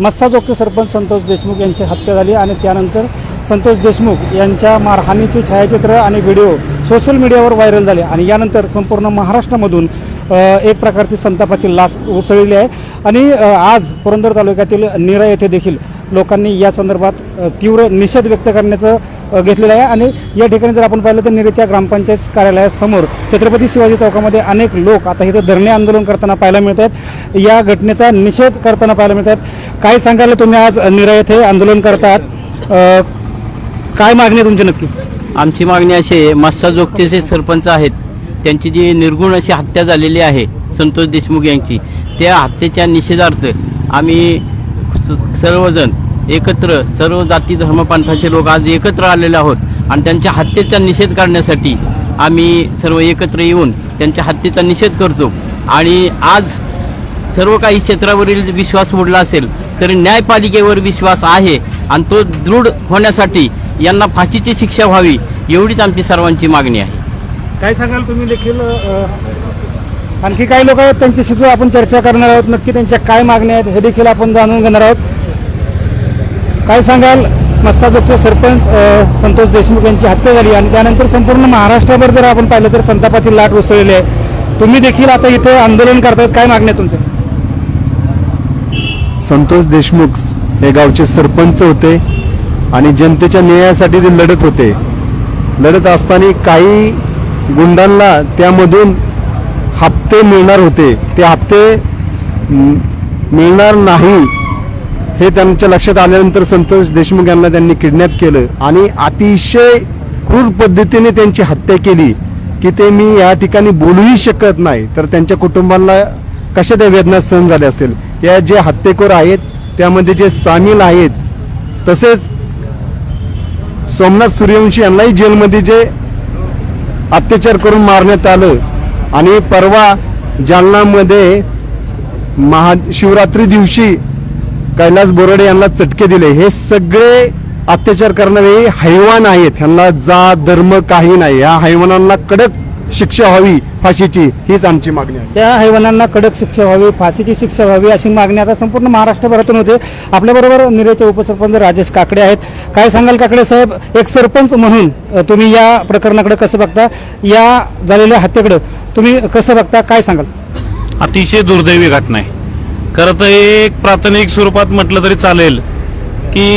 मस्साजोगचे सरपंच संतोष देशमुख यांची हत्या झाली आणि त्यानंतर संतोष देशमुख यांच्या मारहाणीचे छायाचित्र आणि व्हिडिओ सोशल मीडियावर व्हायरल झाले. आणि यानंतर संपूर्ण महाराष्ट्रामधून एक प्रकारची संतापाची लास उसळली आहे. आणि आज पुरंदर तालुक्यातील निरा येथे देखील लोकांनी या संदर्भात तीव्र निषेध व्यक्त करण्याचं घेतलेला आहे. आणि या ठिकाणी जर आपण पाहिलं तर निरेच्या ग्रामपंचायत कार्यालयासमोर छत्रपती शिवाजी चौकामध्ये अनेक लोक आता इथं धरणे आंदोलन करताना पाहायला मिळत आहेत या घटनेचा निषेध करताना पाहायला मिळत आहेत काय सांगायला तुम्ही आज निरा येथे आंदोलन करतात? काय मागणी आहे तुमची नक्की? आमची मागणी अशी आहे मास्सा जोगतेचे सरपंच आहेत त्यांची जी निर्गुण अशी हत्या झालेली आहे संतोष देशमुख यांची त्या हत्येच्या निषेधार्थ आम्ही स- सर्वजण एकत्र सर्व जाती धर्मपंथाचे लोक आज एकत्र आलेले आहोत. आणि त्यांच्या हत्येचा निषेध करण्यासाठी आम्ही सर्व एकत्र येऊन त्यांच्या हत्येचा निषेध करतो. आणि आज सर्व काही क्षेत्रावरील विश्वास उडला असेल तरी न्यायपालिकेवर विश्वास आहे आणि तो दृढ होण्यासाठी यांना फाशीची शिक्षा व्हावी एवढीच आमची सर्वांची मागणी आहे. काय सांगाल तुम्ही देखील? आणखी काही लोक आहेत त्यांच्याशी आपण चर्चा करणार आहोत. नक्की त्यांच्या काय मागण्या आहेत हे देखील आपण जाणून घेणार आहोत. काय सांगाल? मस्साजोगचे सरपंच संतोष देशमुख यांची हत्या झाली आणि त्यानंतर संपूर्ण महाराष्ट्रभर जर आपण पाहिलं तर संतापाची लाट उसळलेली आहे. तुम्ही देखील आता इथे आंदोलन करतायत. काय मागण्या तुमचे तुमच्या? संतोष देशमुख हे गावचे सरपंच होते आणि जनतेच्या न्यायासाठी ते लढत होते. लढत असताना काही गुंडांना त्यामधून हप्ते मिळणार होते. ते हप्ते मिळणार नाही. हे त्यांच्या लक्षात आल्यानंतर संतोष देशमुख यांना त्यांनी किडनॅप केलं आणि अतिशय क्रूर पद्धतीने त्यांची हत्या केली की ते मी या ठिकाणी बोलूही शकत नाही. तर त्यांच्या कुटुंबाला कशा त्या वेदना सहन झाल्या असतील या जे हत्येखोर आहेत त्यामध्ये जे सामील आहेत तसेच सोमनाथ सूर्यवंशी यांनाही जेलमध्ये जे अत्याचार करून मारण्यात आलं आणि परवा जालनामध्ये महाशिवरात्री दिवशी कैलास बोराडे यांना चटके दिले. हे सगळे अत्याचार करणारे हैवान आहेत. ह्यांना जात धर्म काही नाही. या हैवानांना कडक शिक्षा व्हावी फाशीची हीच आमची मागणी आहे. त्या हैवानांना कडक शिक्षा व्हावी फाशीची शिक्षा व्हावी अशी मागणी आता संपूर्ण महाराष्ट्रभरातून होते. आपल्याबरोबर निरेचे उपसरपंच राजेश काकडे आहेत. काय सांगाल काकडे साहेब? एक सरपंच म्हणून तुम्ही या प्रकरणाकडे कसं बघता? या झालेल्या हत्येकडे तुम्ही कसं बघता? काय सांगाल? अतिशय दुर्दैवी घटना आहे. खरं तर एक प्राथमिक स्वरूपात म्हटलं तरी चालेल की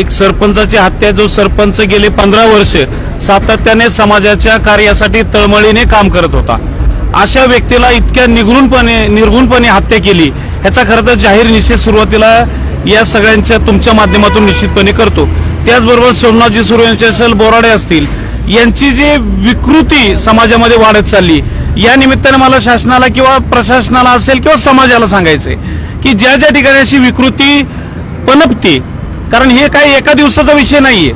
एक सरपंचाची हत्या जो सरपंच गेले पंधरा वर्ष सातत्याने समाजाच्या कार्यासाठी तळमळीने काम करत होता. अशा व्यक्तीला इतक्या निगुणपणे निर्गुणपणे हत्या केली ह्याचा खरं तर जाहीर निषेध सुरुवातीला या सगळ्यांच्या तुमच्या माध्यमातून निश्चितपणे करतो. त्याचबरोबर सोमनाथजी यांचे असेल बोराडे असतील यांची जी विकृती समाजामध्ये वाढत चालली या निमित्ताने मला शासनाला किंवा प्रशासनाला असेल किंवा समाजाला सांगायचंय की ज्या ज्या ठिकाणी अशी विकृती पनपते कारण हे काही एका दिवसाचा विषय नाहीये.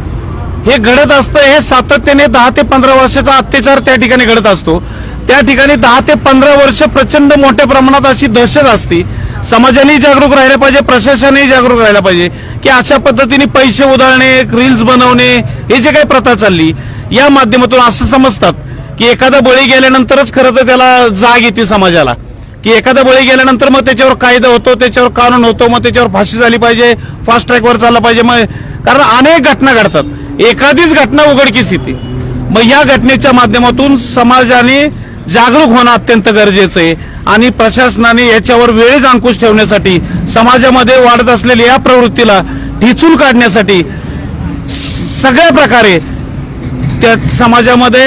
हे घडत असतं हे सातत्याने दहा ते पंधरा वर्षाचा अत्याचार त्या ठिकाणी घडत असतो. त्या ठिकाणी दहा ते पंधरा वर्ष प्रचंड मोठ्या प्रमाणात अशी दहशत असते. समाजाने जागरूक राहिलं पाहिजे प्रशासनही जागरूक राहिला पाहिजे की अशा पद्धतीने पैसे उधळणे रील्स बनवणे हे जे काही प्रथा चालली या माध्यमातून असं समजतात. की एखादा बळी गेल्यानंतरच खरं तर त्याला जाग येते समाजाला. की एखादा बळी गेल्यानंतर मग त्याच्यावर कायदा होतो त्याच्यावर कानून होतो मग त्याच्यावर फाशी झाली पाहिजे फास्ट ट्रॅकवर चालला पाहिजे मग कारण अनेक घटना घडतात. एखादीच घटना उघडकीस येते. मग या घटनेच्या माध्यमातून समाजाने जागरूक होणं अत्यंत गरजेचं आहे. आणि प्रशासनाने याच्यावर वेळेच अंकुश ठेवण्यासाठी समाजामध्ये वाढत असलेल्या या प्रवृत्तीला ठिचून काढण्यासाठी सगळ्या प्रकारे त्या समाजामध्ये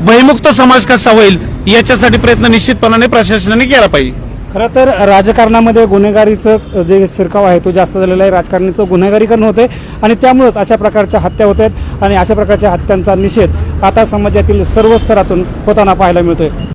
भयमुक्त समाज कसा होईल याच्यासाठी प्रयत्न निश्चितपणाने प्रशासनाने केला पाहिजे. खरं तर राजकारणामध्ये गुन्हेगारीचं जे शिरकाव आहे तो जास्त झालेला आहे. राजकारणाचं गुन्हेगारीकरण होते आणि त्यामुळेच अशा प्रकारच्या हत्या होत आहेत आणि अशा प्रकारच्या हत्यांचा निषेध आता समाजातील सर्व स्तरातून होताना पाहायला मिळतोय.